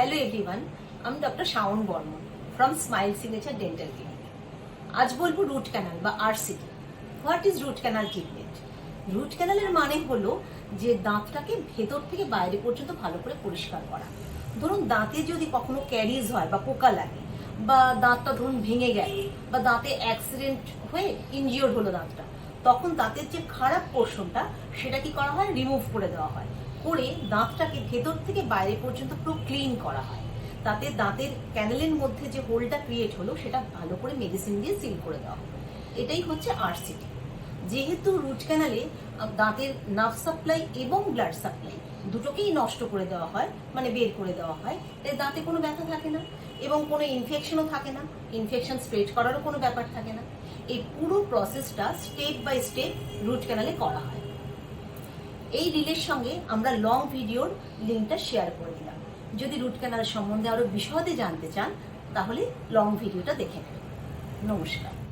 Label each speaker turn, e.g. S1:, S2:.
S1: Hello everyone আমি doctor Shaon Barman from Smile Signature Dental Clinic আজ বলব root canal বা RCT what is root canal treatment root ক্যানালের মানে হলো যে দাঁতটাকে ভেতর থেকে বাইরে পর্যন্ত ভালো করে পরিষ্কার করা। ধরুন, দাঁতে যদি কখনো ক্যারিজ হয় বা পোকা লাগে বা দাঁতটা ধরুন ভেঙে গেল বা দাঁতে অ্যাক্সিডেন্ট হয়ে ইনজিওর হলো দাঁতটা তখন দাঁতের যে খারাপ পোর্শনটা সেটা কি করা হয়? রিমুভ করে দেওয়া হয়। করে দাঁতটাকে ভেতর থেকে বাইরে পর্যন্ত পুরো ক্লিন করা হয়। তাতে দাঁতের ক্যানেলের মধ্যে যে হোলটা ক্রিয়েট হলো, সেটা ভালো করে মেডিসিন দিয়ে সিল করে দেওয়া হয় এটাই হচ্ছে আরসিটি যেহেতু রুট ক্যানালে দাঁতের নার্ভ সাপ্লাই এবং ব্লাড সাপ্লাই দুটোকেই নষ্ট করে দেওয়া হয় মানে বের করে দেওয়া হয়, তাই দাঁতে কোনো ব্যথা থাকে না। এবং কোনো ইনফেকশনও থাকে না। ইনফেকশন স্প্রেড করারও কোনো ব্যাপার থাকে না। এই পুরো প্রসেসটা স্টেপ বাই স্টেপ রুট ক্যানালে করা হয়। এই রিলের সঙ্গে আমরা লং ভিডিওর লিঙ্কটা শেয়ার করে দিলাম। যদি রুট ক্যানাল সম্বন্ধে আরও বিশদে জানতে চান, তাহলে লং ভিডিওটা দেখে নেবেন। নমস্কার।